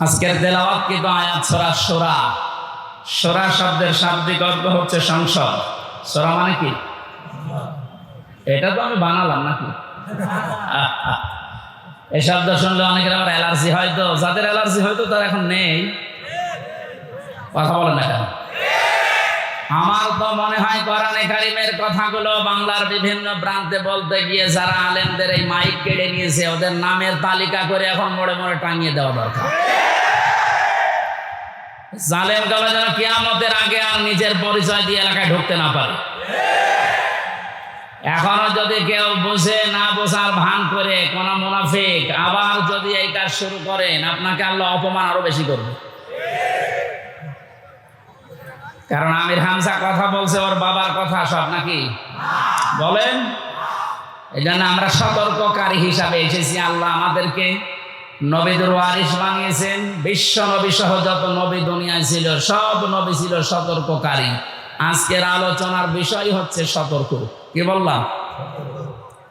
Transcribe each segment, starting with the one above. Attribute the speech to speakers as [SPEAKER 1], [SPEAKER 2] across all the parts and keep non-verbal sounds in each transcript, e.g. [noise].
[SPEAKER 1] আজকের দেলাওয়াত কি আয়াত? সরা সোরা সোরা শব্দের শাব্দিক অর্থ হচ্ছে সংসদ। সোরা মানে কি? এটা তো আমি বানালাম নাকি। [laughs] এই শব্দ শুনলে অনেকের আবার অ্যালার্জি হয়তো যাদের অ্যালার্জি হয়তো তার এখন নেই। কথা বলেন না কেন? আমার তো মনে হয় কোরআনে কারিমের কথাগুলো বাংলার বিভিন্ন প্রান্তে বলতে গিয়ে যারা আলেমদের এই মাইক কেড়ে নিয়েছে, ওদের নামের তালিকা করে এখন মোড়ে মোড়ে টাঙিয়ে দেওয়া দরকার। জালেমগুলো যেন কিয়ামতের আগে আর নিজের পরিচয় দিয়ে এলাকায় ঢুকতে না পারে। এখনও যদি কেউ বুঝে না বোঝার ভান করে কোন মুনাফিক আবার যদি এই কাজ শুরু করেন, আপনাকে আল্লাহ অপমান আরও বেশি করবে। কারণ আমির হামজা কথা বলছে, ওর বাবার কথা সব নাকি? বলেন। এই জন্য আমরা সতর্ককারী হিসাবে এসেছি, আল্লাহ আমাদেরকে নবীদের ওয়ারিস বানিয়েছেন। বিশ্ব নবী সহ যত নবী দুনিয়ায় ছিল, সব নবী ছিল সতর্ককারী। আজকের আলোচনার বিষয় হচ্ছে সতর্ক। কি বললাম?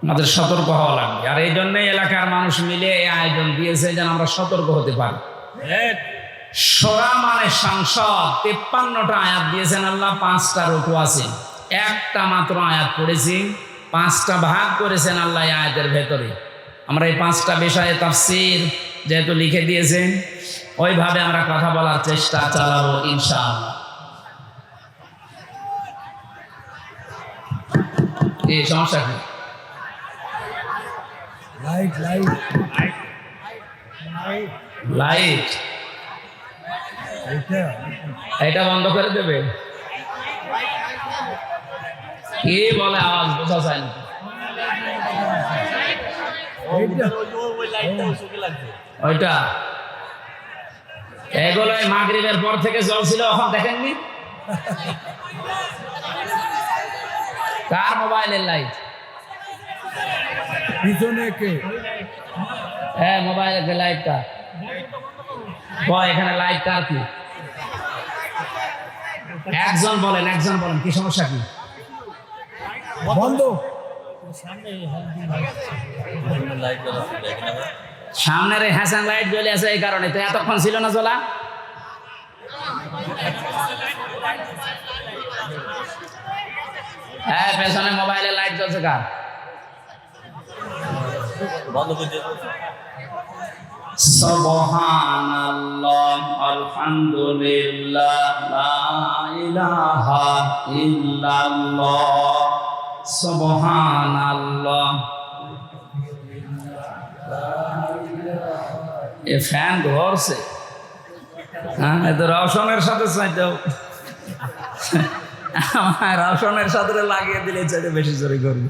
[SPEAKER 1] আমাদের সতর্ক হওয়া লাগবে। আর এই জন্যই এলাকার মানুষ মিলে এই আয়োজন দিয়েছে যেন আমরা সতর্ক হতে পারি। সোরা মানে সাংসদ তেপ্পান্নটা আয়াত দিয়েছেন আল্লাহ পাঁচটা রুকু আছে। একটা মাত্র আয়াত পড়েছি পাঁচটা ভাগ করেছেন আল্লাহ আয়াতের ভেতরে। আমরা এই পাঁচটা বিষয়ে তাফসির যেহেতু লিখে দিয়েছেন ওইভাবে আমরা কথা বলার চেষ্টা চালাবো ইনশাআল্লাহ। এই সমস্যা কি?
[SPEAKER 2] লাইট লাইট
[SPEAKER 1] লাইট
[SPEAKER 2] এটা
[SPEAKER 1] এটা বন্ধ করে দেবে? কি বলে আওয়াজ? বোঝা যায় না ওইটা। এগুলো মাগরিবের পর থেকে চলছিল এখন দেখেননি? কার মোবাইলের লাইট
[SPEAKER 2] পিছনে কে?
[SPEAKER 1] হ্যাঁ মোবাইলের লাইটটা এখানে লাইট কার কি? একজন বলেন একজন বলেন, কি সমস্যা কি?
[SPEAKER 2] বন্ধ।
[SPEAKER 1] সামনের হ্যাসান লাইট জ্বলে আছে এই কারণে, তো এতক্ষণ ছিল না জ্বলা? হ্যাঁ পেছনে মোবাইলে লাইট জ্বলছে কার? সুবহানাল্লাহ, আলহামদুলিল্লাহ, লা ইলাহা ইল্লাল্লাহ, সুবহানাল্লাহ। এ ফ্যান ধরছে। হ্যাঁ তো রওশনের সাথে চাইতেও। আমার রওশনের সাথে লাগিয়ে দিলে চাইতে বেশি জোরে করবে।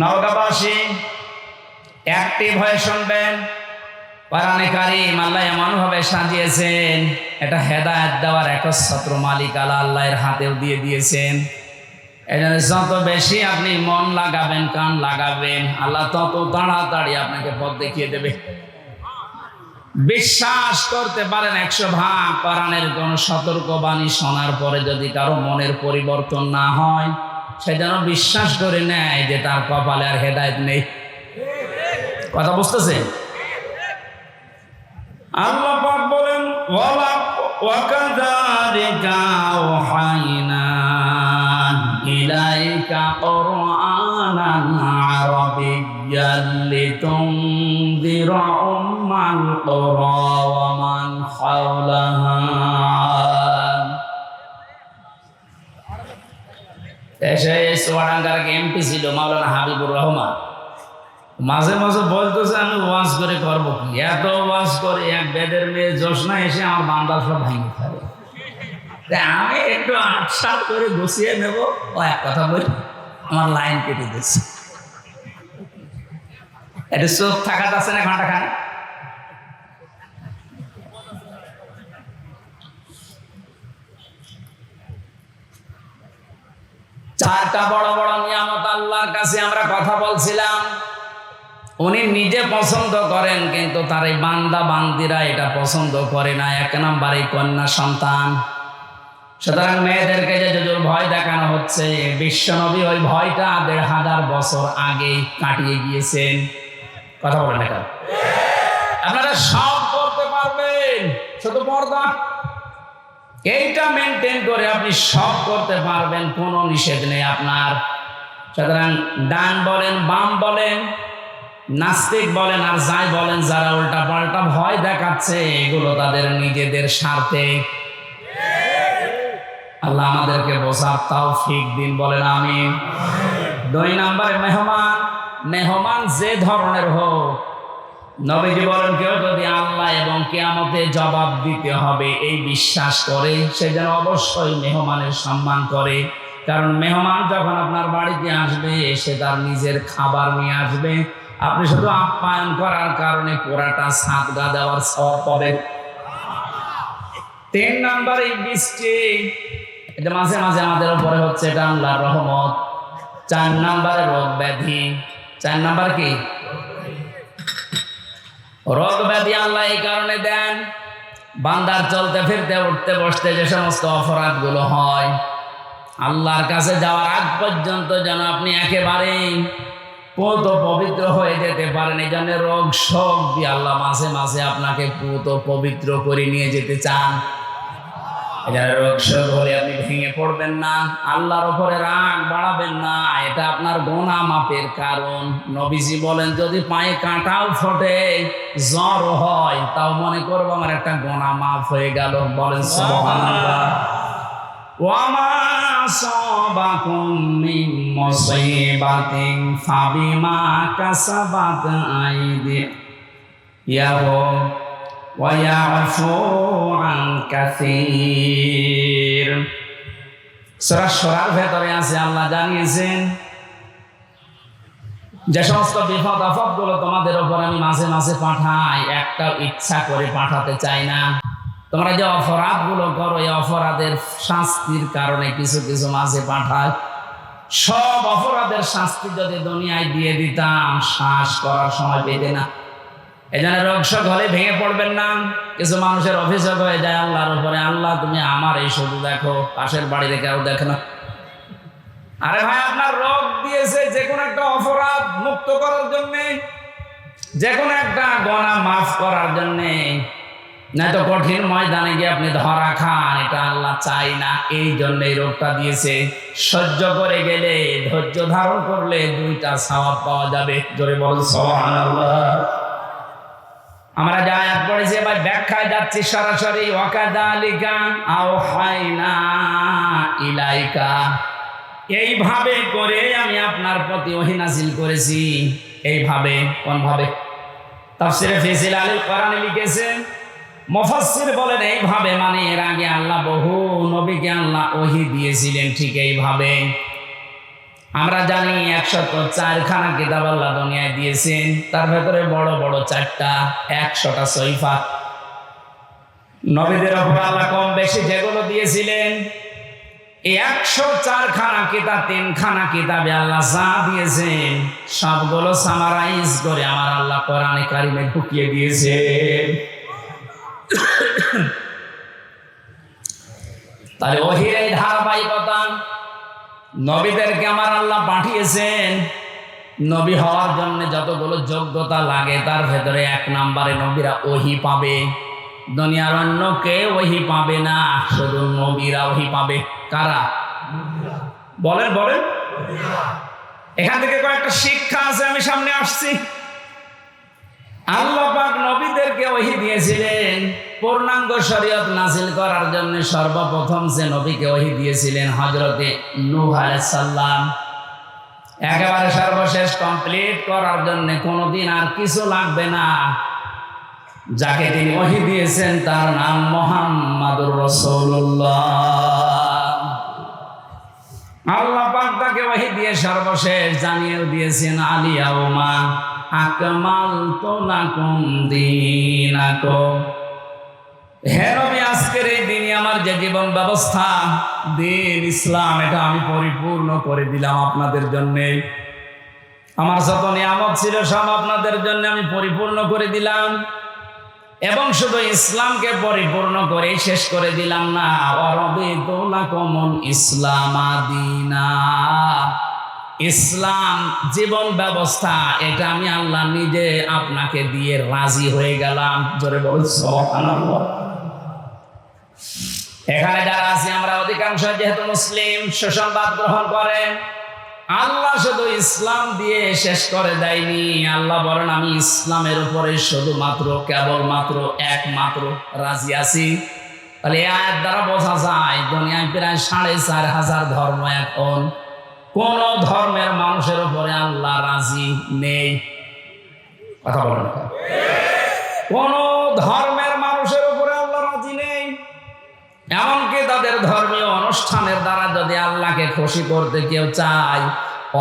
[SPEAKER 1] নওগাঁবাসী অ্যাক্টিভ হয়ে শুনবেন কোরআনে কারিম আল্লাহ এমনভাবে সাজিয়েছেন, এটা হেদায়েত দেওয়ার একচ্ছত্র মালিক আল্লাহ আল্লাহর হাতেও দিয়ে দিয়েছেন। এই জন্য যত বেশি আপনি মন লাগাবেন, কান লাগাবেন, আল্লাহ তত তাড়াতাড়ি আপনাকে পথ দেখিয়ে দেবে। বিশ্বাস করতে পারেন একশো ভাগ কোরআনের কোন সতর্কবাণী শোনার পরে যদি কারও মনের পরিবর্তন না হয় সে যেন বিশ্বাস করে নেয় যে তার কপালে আর হেদায়েত নেই। কথা বুঝতেছে? আল্লাহ বলেন এসে সোয়াডাঙ্গার এমপি ছিল, মাওলানা হাবিবুর রহমান। মাঝে মাঝে বলতেছে, আমি ওয়াজ করে করব এত ওয়াজ করে এক বেদের মেয়ে জোসনা এসে আমার বান্দা সব ভাঙে ফেলে। আমি একটু আটসাট করে গুছিয়ে নেব। ও এক কথা বলি, আমার লাইন কেটে দিচ্ছে এটা চোখ থাকা আছে না ঘণ্টা খানে চারটা বড় বড় নিয়ামত আল্লাহর কাছে আমরা কথা বলছিলাম। উনি নিজে পছন্দ করেন, কিন্তু তার এই বান্দা বান্দিরা এটা পছন্দ করে না। এক নাম্বারে কন্যা সন্তান। সুতরাং মেয়েদেরকে যে যজুর ভয় দেখানো হচ্ছে বিশ্বনবী ওই ভয়টা দেড় হাজার বছর আগে কাটিয়ে গিয়েছেন। কথা বলেন আপনারা সব করতে পারবেন। শুধু পর্দা। এইটা মেনটেন করে আপনি সব করতে পারবেন, কোনো নিষেধ নেই আপনার। সুতরাং ডান বলেন, বাম বলেন, নাস্তিক বলেন, আর যাই বলেন, যারা উল্টা পাল্টা ভয় দেখাচ্ছে, এগুলো তাদের নিজেদের স্বার্থে। আল্লাহ আমাদেরকে বোঝার তাও ফিক দিন, বলেন আমি দুই নম্বরে মেহমান মেহমান যে ধরনের হোক নবীজি বলেন, কেউ যদি আল্লাহ এবং কেয়ামতে জবাব দিতে হবে, এই বিশ্বাস করে, সে যেন অবশ্যই মেহমানের সম্মান করে। কারণ মেহমান যখন আপনার বাড়িতে আসবে, সে তার নিজের খাবার নিয়ে আসবে। আপনি শুধু আপ্যায়ন করার কারণে পুরাটা সাতগা দেওয়ার সব পাবেন। তিন নাম্বার এই বৃষ্টি, এটা মাঝে মাঝে আমাদের উপরে হচ্ছে এটা আল্লাহর রহমত। চার নাম্বারে রোগ ব্যাধি। চার নাম্বার কি? রোগ ব্যাধি আল্লাহ এই কারণে দেন। বান্দার চলতে, ফিরতে, উঠতে, বসতে যে সমস্ত অপরাধগুলো হয়, আল্লাহর কাছে যাওয়ার আগ পর্যন্ত যেন আপনি একেবারে পুত পবিত্র হয়ে যেতে পারেন। এই জন্য রোগ শোক দিয়ে আল্লাহ মাঝে মাঝে আপনাকে পুত পবিত্র করে নিয়ে যেতে চান। এখানে রোগ শোক হলে ভেঙে পড়বেন না আল্লাহর উপরে রাগ বাড়াবেন না এটা আপনার গোনা মাপের কারণ নবীজি বলেন যদি পায়ে কাঁটাও ফোটে জ্বর হয় তাও মনে করবো আমার একটা গোনা মাপ হয়ে গেল বলেন সুবহানাল্লাহ ওয়ামা সাবাকুম মিন মুসিবাতিন ফাবিমা কাসাবাত আইদি ইয়াহুম ويعفو عن كثير ভেতরে আছে আল্লাহ জানিয়েছেন, যে সমস্ত বিপদ আপদগুলো তোমাদের উপর আমি মাঝে মাঝে পাঠাই একটা ইচ্ছা করে পাঠাতে চাই না। তোমরা যে অপরাধগুলো করো, এই অপরাধের শাস্তির কারণে কিছু কিছু মাঝে পাঠায় সব অপরাধের শাস্তি যদি দুনিয়ায় দিয়ে দিতাম, শ্বাস করার সময় পেতে না। এই জন্য হলে ভেঙে পড়বেন না। কিছু মানুষের অভিযোগ হয়ে যায় আল্লাহর উপরে, আল্লাহ, তুমি আমার এই শুধু দেখো, পাশের বাড়িতে কেউ দেখে না। আরে ভাই, আপনার রোগ দিয়েছে যে কোনো একটা অপরাধ মুক্ত করার জন্যে যে কোনো একটা গণা মাফ করার জন্যে। না তো কঠিন ময়দানে গিয়ে আপনি ধরা খান, এটা আল্লাহ চাই না। এই জন্য এই রোগটা দিয়েছে। সহ্য করে গেলে, ধৈর্য ধারণ করলে দুইটা সওয়াব পাওয়া যাবে। জোরে বল সুবহানাল্লাহ। আমরা যা আয়াত পড়েছি এবার ব্যাখ্যায় যাচ্ছি সরাসরি ওয়াকাদালিকা আও হাইনা ইলাইকা। এইভাবে করে আমি আপনার প্রতি ওহিনাসিল করেছি। এইভাবে কোন ভাবে তাফসিরে ফিসিল আলী কোরআনে লিখেছেন মুফাসসির বলেন, এইভাবে মানে এর আগে আল্লাহ বহু নবীকে আল্লাহ ওহি দিয়েছিলেন, ঠিক এইভাবে। আমরা জানি একশত চারখানা কিতাব আল্লাহ দুনিয়ায় দিয়েছেন। তার ভেতরে বড় বড় চারটা, একশোটা সৈফা নবীদের আল্লাহ কম বেশি যেগুলো দিয়েছিলেন, একশো চারখানা কিতাব, তিনখানা কিতাবে আল্লাহ যা দিয়েছেন, সবগুলো সামারাইজ করে আমার আল্লাহ কোরআনে কারিমে ঢুকিয়ে দিয়েছে তাহলে ওহির ধারাবাহিকতা নবীদেরকে আমার আল্লাহ পাঠিয়েছেন। নবী হওয়ার জন্য যতগুলো যোগ্যতা লাগে, তার ভেতরে এক নাম্বারে নবীরা ওহি পাবে। দুনিয়ার অন্য কে ওহি পাবে না, শুধু নবীরা ওহি পাবে। কারা? বলেন বলেন। এখান থেকে কয়েকটা শিক্ষা আছে, আমি সামনে আসছি। আল্লাহ পাক নবীদেরকে ওহি দিয়েছিলেন। পূর্ণাঙ্গ শরীয়ত নাজিল করার জন্য সর্বপ্রথম যে নবীকে ওহি দিয়েছিলেন হজরতে নূহ সালাম। একেবারে সর্বশেষ কমপ্লিট করার জন্য কোনোদিন আর কিছু লাগবে না। যাকে তিনি ওহি দিয়েছেন তার নাম মোহাম্মদুর রাসূলুল্লাহ। আল্লাহ পাক তাকে ওহি দিয়ে সর্বশেষ জানিয়ে দিয়েছেন আলিয়া ওমা আকমাল তো লাকুম দিনাকুম। হে নবী আজকের এই দিনই আমার যে জীবন ব্যবস্থা, দিন ইসলাম, এটা আমি পরিপূর্ণ করে দিলাম আপনাদের জন্যে। আমার যত নিয়ামত ছিল সব আপনাদের জন্য আমি পরিপূর্ণ করে দিলাম। এবং শুধু ইসলামকে পরিপূর্ণ করে শেষ করে দিলাম না কমন ইসলাম ইসলাম, জীবন ব্যবস্থা, এটা আমি আল্লাহ নিজে আপনাকে দিয়ে রাজি হয়ে গেলাম। জোরে বল সুবহানাল্লাহ। এখানে যারা আছি, আমরা অধিকাংশ যেহেতু মুসলিম, সুসংবাদ গ্রহণ করেন। আল্লাহ শুধু ইসলাম দিয়ে শেষ করে দেয়নি। আল্লাহ বলেন, আমি ইসলামের উপরে শুধুমাত্র, কেবলমাত্র একমাত্র রাজি আছি। তাহলে এই আয়াত দ্বারা বোঝা যায়, দুনিয়ায় প্রায় সাড়ে চার হাজার ধর্ম এখন। কোন ধর্মের মানুষের উপরে আল্লাহ রাজি নেই। কথা বলেন। কোন ধর্মের মানুষের উপরে আল্লাহ রাজি নেই এমনকি তাদের ধর্মীয় অনুষ্ঠানের দ্বারা যদি আল্লাহকে খুশি করতে কেউ চায়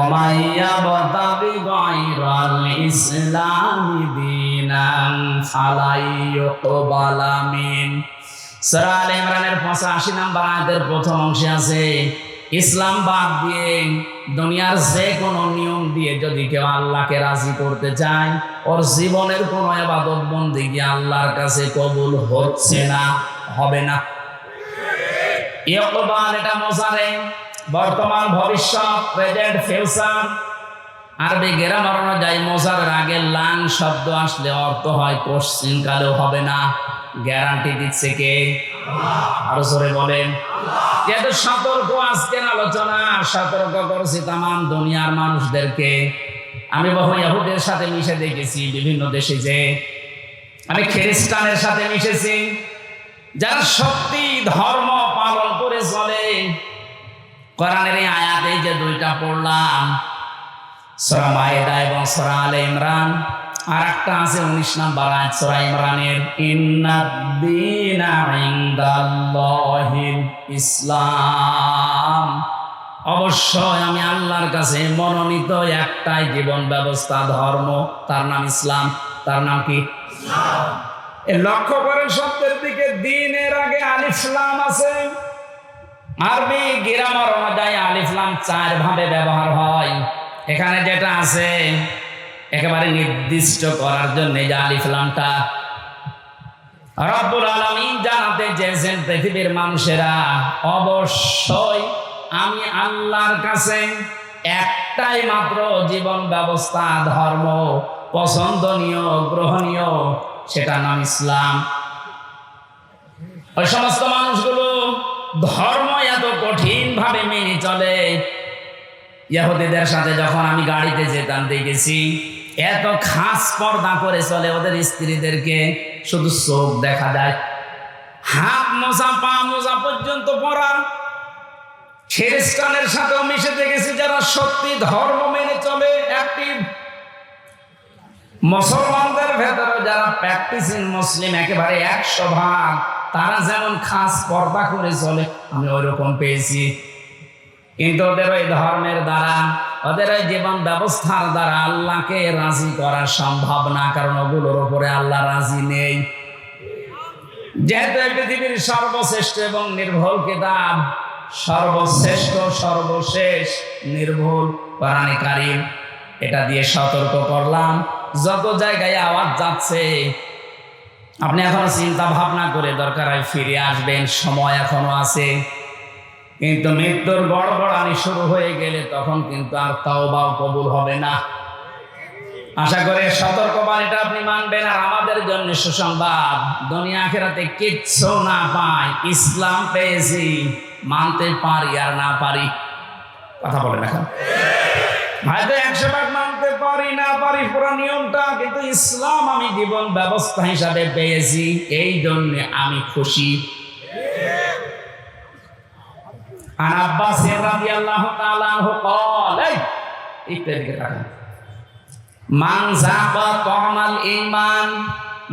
[SPEAKER 1] অমাইয়া বতাবি গায়রাল ইসলামি দিনান ফালাইয়ুকবালা সূরা আলে ইমরানের 85 নম্বর আয়াতের প্রথম অংশে আছে, ইসলাম বাদ দিয়ে দুনিয়ার যে কোনো নিয়ম দিয়ে যদি কেউ আল্লাহকে রাজি করতে চায়, ওর জীবনের কোনো আবাদত বন্দিগি আল্লাহর কাছে কবুল হচ্ছে না, হবে না। ইয়কবাল এটা মোজারে। বর্তমান ভবিষ্যৎ প্রেজেন্ট ফিউচার। আরবি গ্রামার অনুযায়ী মোজারের আগে লাং শব্দ আসলে অর্থ হয় কোশ্চিন কালেও হবে না। গ্যারান্টি দিচ্ছে কে? আরও জোরে বলেন। যেহেতু সতর্ক আজকের আলোচনা সতর্ক করছি তাম দুনিয়ার মানুষদেরকে। আমি বহু ইহুদের সাথে মিশে দেখেছি বিভিন্ন দেশে যে আমি খ্রিস্টানের সাথে মিশেছি। যারা সত্যি ধর্ম চলে কোরআনের আয়াতে যে দুইটা পড়লাম মায়েদা এবং আলে ইমরান আর একটা আছে উনিশ নাম্বার আয়াত ইমরানের ইসলাম। অবশ্যই আমি আল্লাহর কাছে মনোনীত একটাই জীবন ব্যবস্থা, ধর্ম, তার নাম ইসলাম। তার নাম কি? লক্ষ্য করেন শব্দের দিকে, দিনের আগে আলিফলাম আছে। আরবি গ্রামার অনুযায়ী আলিফলাম চার ভাবে ব্যবহার হয়। এখানে যেটা আছে, একেবারে নির্দিষ্ট করার জন্য যে আলিফলামটা রব্বুল আলামিন জানাতে চেয়েছেন পৃথিবীর মানুষেরা, অবশ্যই আমি আল্লাহর কাছে একটাই মাত্র জীবন ব্যবস্থা, ধর্ম পছন্দনীয়, গ্রহণীয় সেটা নাম ইসলাম। ওই সমস্ত মানুষগুলো ধর্ম এত কঠিন ভাবে মেনে চলে। ইহুদিদের সাথে যখন আমি গাড়িতে যেতাম, দেখেছি এত খাস পর্দা করে চলে ওদের স্ত্রীদেরকে। শুধু চোখ দেখা যায়। হাত মোজা, পা মোজা পর্যন্ত পরা। খ্রিস্টানের সাথেও মিশে দেখেছি যারা সত্যি ধর্ম মেনে চলে অ্যাক্টিভ মুসলমানদের ভেতরে যারা প্র্যাকটিসিং মুসলিম, একেবারে একশো ভাগ তারা যেমন খাস পর্দা করে চলে, আমি ওই রকম পেয়েছি। কিন্তু ওদের ওই ধর্মের দ্বারা, ওদের ওই জীবন ব্যবস্থার দ্বারা আল্লাহকে রাজি করা সম্ভব না, কারণ ওগুলোর উপরে আল্লাহ রাজি নেই। যেহেতু পৃথিবীর সর্বশ্রেষ্ঠ এবং নির্ভুল কিতাব, সর্বশ্রেষ্ঠ, সর্বশেষ, নির্ভুল কারিম, এটা দিয়ে সতর্ক করলাম। যত জায়গায় আওয়াজ যাচ্ছে, আপনি এখনও চিন্তা ভাবনা করে দরকার হয় ফিরে আসবেন, সময় এখনও আছে। কিন্তু মৃত্যুর গড়গড়ানি শুরু হয়ে গেলে তখন কিন্তু আর তাওবাও কবুল হবে না। আশা করে সতর্কবাণীটা আপনি মানবেন আর আমাদের জন্য সুসংবাদ। দুনিয়া আখেরাতে কিচ্ছু না পাই ইসলাম পেয়েছি, মানতে পারি আর না পারি। কথা বলেন এখন। হয়তো একশো ভাগ পারি না পারি পুরো নিয়মটা কিন্তু ইসলাম আমি জীবন ব্যবস্থা হিসাবে পেয়েছি এই জন্য আমি খুশি عن عباس رضي الله تعالى عنه قال এই একটু এদিকে তাকান মান যাবা তামাল ঈমান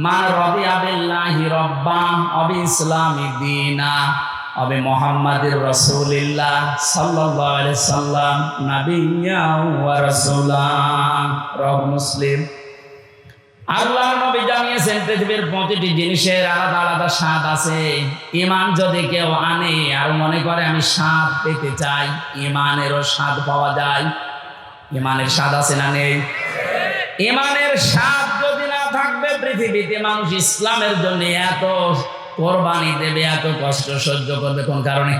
[SPEAKER 1] মান রাদিয়া বিল্লাহি রাব্বা ওয়া ইসলামি দীনা অবে মোহাম্মদের রসুলিল্লাহ সাল্লাম রব মুসলিম। আল্লাহ নবী জানিয়েছেন, পৃথিবীর প্রতিটি জিনিসের আলাদা আলাদা স্বাদ আছে। ইমান যদি কেউ আনে, আর মনে করে আমি স্বাদ পেতে চাই ইমানেরও স্বাদ পাওয়া যায়। ইমানের স্বাদ আছে না নেই? ইমানের স্বাদ যদি না থাকবে, পৃথিবীতে মানুষ ইসলামের জন্য এত কোরবানি দেবে, এত কষ্ট সহ্য করবে কোন কারণে?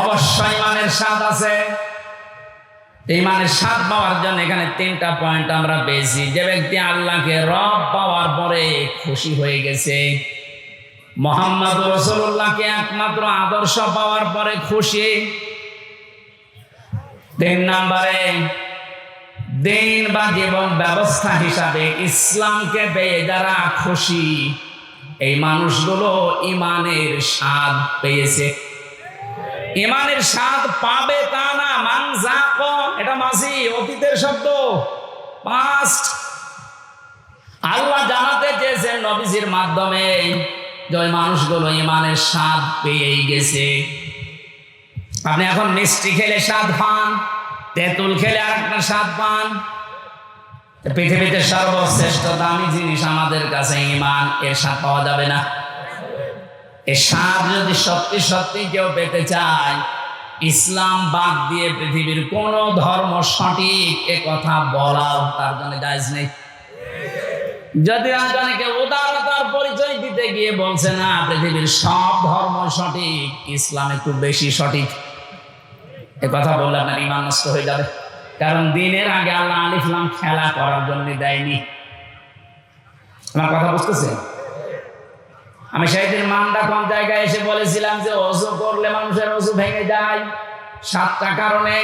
[SPEAKER 1] অবশ্যই ইমানের স্বাদ আছে। ইমানের স্বাদ পাওয়ার জন্য এখানে তিনটা পয়েন্ট আমরা পেয়েছি। যে ব্যক্তি আল্লাহকে রব পাওয়ার পরে খুশি হয়ে গেছে, মোহাম্মদ রসুল্লাহকে একমাত্র আদর্শ পাওয়ার পরে খুশি। তিন নম্বরে, দিন বা জীবন ব্যবস্থা হিসাবে ইসলামকে পেয়ে যারা খুশি এই মানুষগুলো ইমানের স্বাদ পেয়েছে। ইমানের স্বাদ পাবে তা না, মানজাক। এটা মাসি অতীতের শব্দ। পাস্ট আল্লাহ জানাতে চেয়েছেন নবীজির মাধ্যমে যে মানুষগুলো ইমানের স্বাদ পেয়েই গেছে। আপনি এখন মিষ্টি খেলে স্বাদ পান, তেঁতুল খেলে আর একটা স্বাদ পান পৃথিবীতে সর্বশ্রেষ্ঠ দামি জিনিস আমাদের কাছে ইমান এর স্বাদ পাওয়া যাবে না। এ স্বাদ যদি সত্যি সত্যি কেউ পেতে চায়, ইসলাম বাদ দিয়ে পৃথিবীর কোন ধর্ম সঠিক এ কথা বলাও তার জন্য জায়জ নেই। যদি আজকে উদারতার পরিচয় দিতে গিয়ে বলছে, না, পৃথিবীর সব ধর্ম সঠিক, ইসলাম একটু বেশি সঠিক, এ কথা বললে আপনার ইমান নষ্ট হয়ে যাবে। কারণ দিনের আগে আল্লাহ আলিফলাম খেলা করার জন্য দেয়নি। আমার কথা বুঝতেছে আমি সেদিন মান্দা কোন জায়গায় এসে বলেছিলাম যে অজু করলে মানুষের অজু ভেঙে যায়, সাতটা কারণে।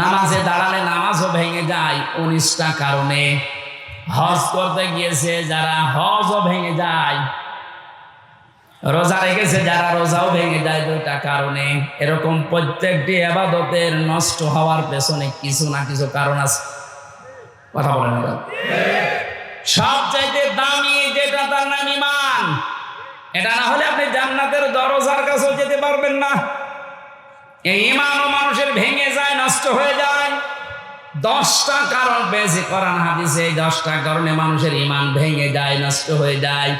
[SPEAKER 1] নামাজে দাঁড়ালে নামাজও ভেঙে যায়, উনিশটা কারণে। হজ করতে গিয়েছে, যারা হজও ভেঙে যায় রোজা রেখেছে, যারা রোজাও ভেঙে যায় দুইটা কারণে। এরকম প্রত্যেকটি আবাদতের নষ্ট হওয়ার পেছনে কিছু না কিছু কারণ আছে। কথা বলেন না সবচাইতে দামি যেটা তার নাম ইমান এটা না হলে আপনি জান্নাতের দরজার কাছেও যেতে পারবেন না। এই ইমানও মানুষের ভেঙে যায়, নষ্ট হয়ে যায়। দশটা কারণ পেয়েছে কোরআন হাদিসে, এই দশটা কারণে মানুষের ইমান ভেঙে যায়, নষ্ট হয়ে যায়।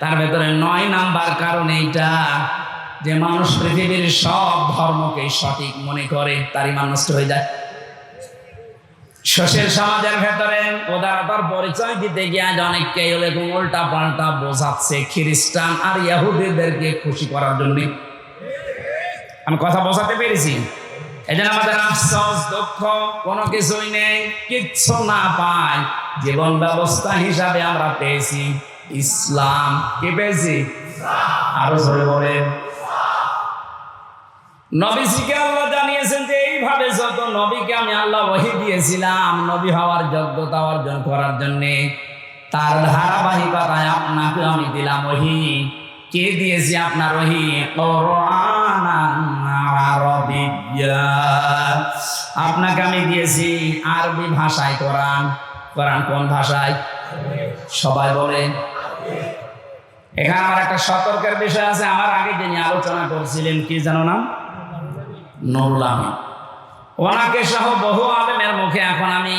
[SPEAKER 1] তার ভেতরে নয় নাম্বার কারণ এইটা যে মানুষ পৃথিবীর সব ধর্মকে সঠিক মনে করে, তার ইমান নষ্ট হয়ে যায়। শোষের সমাজের ভেতরে উদারতার পরিচয় দিতে গিয়ে অনেককে এরকম উল্টা পাল্টা বোঝাচ্ছে, খ্রিস্টান আর ইয়াহুদিদেরকে খুশি করার জন্য। আমি কথা বোঝাতে পেরেছি? এই জন্য আমাদের আফসোস, দুঃখ, কোনো কিছুই নেই, কিচ্ছু না পাই জীবন ব্যবস্থা হিসাবে আমরা পেয়েছি। ইসলাম। কি পেয়েছি? আরও জোরে বলেন। নবীজিকে আল্লাহ জানিয়েছেন যে এইভাবে যত নবীকে আমি আল্লাহ ওহি দিয়েছিলাম, নবী হওয়ার যোগ্যতা অর্জন করার জন্য তার ধারাবাহিকতায় আপনাকে আমি দিলাম ওহি। কে দিয়েছি আপনার ওহি? আপনাকে আমি দিয়েছি আরবি ভাষায় কোরআন। কোরআন কোন ভাষায়? সবাই বলেন। এখানে আমার একটা সতর্কের বিষয় আছে, আমার আগে যিনি আলোচনা করছিলেন, কি জানো না নুরুল আমিন ওনাকে সহ বহু আলেমের মুখে এখন আমি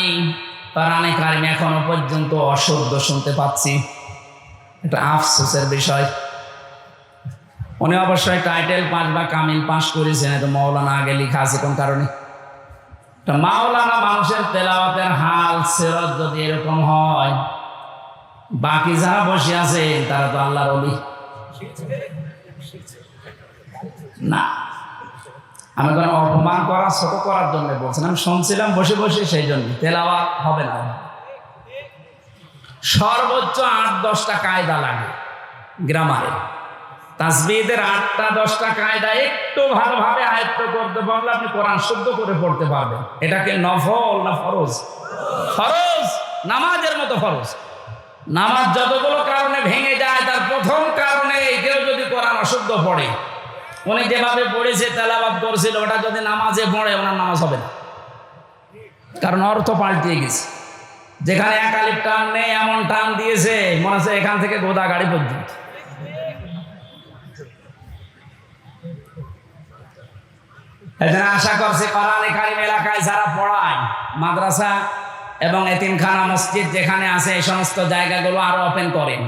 [SPEAKER 1] কোরআনে কারিম এখনও পর্যন্ত অশুদ্ধ শুনতে পাচ্ছি। এটা আফসোসের বিষয়। উনি অবশ্যই টাইটেল পাস বা কামিল পাস করেছেন, এটা মাওলানা আগে লেখা আছে কোন কারণে? মাওলানা মানুষের তেলাওয়াতের হাল, সেরত যদি এরকম হয় বাকি যারা বসে আছে, তারা তো আল্লাহর অলি না। আমি কোনো অপমান করা, ছোট করার জন্য বলছেন আমি শুনছিলাম বসে বসে সেই জন্য। তেলাওয়া হবে না। সর্বোচ্চ আট, দশটা কায়দা লাগে গ্রামারে। তাসবিদের আটটা, দশটা কায়দা একটু ভালোভাবে আয়ত্ত করতে পারলে আপনি কোরআন শুদ্ধ করে পড়তে পারবেন। এটাকে নফল না ফরজ? ফরজ? নামাজের মতো ফরজ। নামাজ যতগুলো কারণে ভেঙে যায়, তার প্রথম কারণে কেউ যদি কোরআন অশুদ্ধ পড়ে, উনি যেভাবে পড়েছে তেলাবাদ করছিল, ওটা যদি নামাজে পড়ে, ওনার নামাজ হবে না। কারণ অর্থ পাল্টিয়ে গেছে। যেখানে একালিপ টান নেই, এমন টান দিয়েছে, মনে হচ্ছে এখান থেকে গোদা গাড়ি পর্যন্ত। আশা করছে, কোরআন কারিম এলাকায় যারা পড়ায়, মাদ্রাসা এবং এতিমখানা মসজিদ যেখানে আছে এই সমস্ত জায়গাগুলো আরও ওপেন করেন।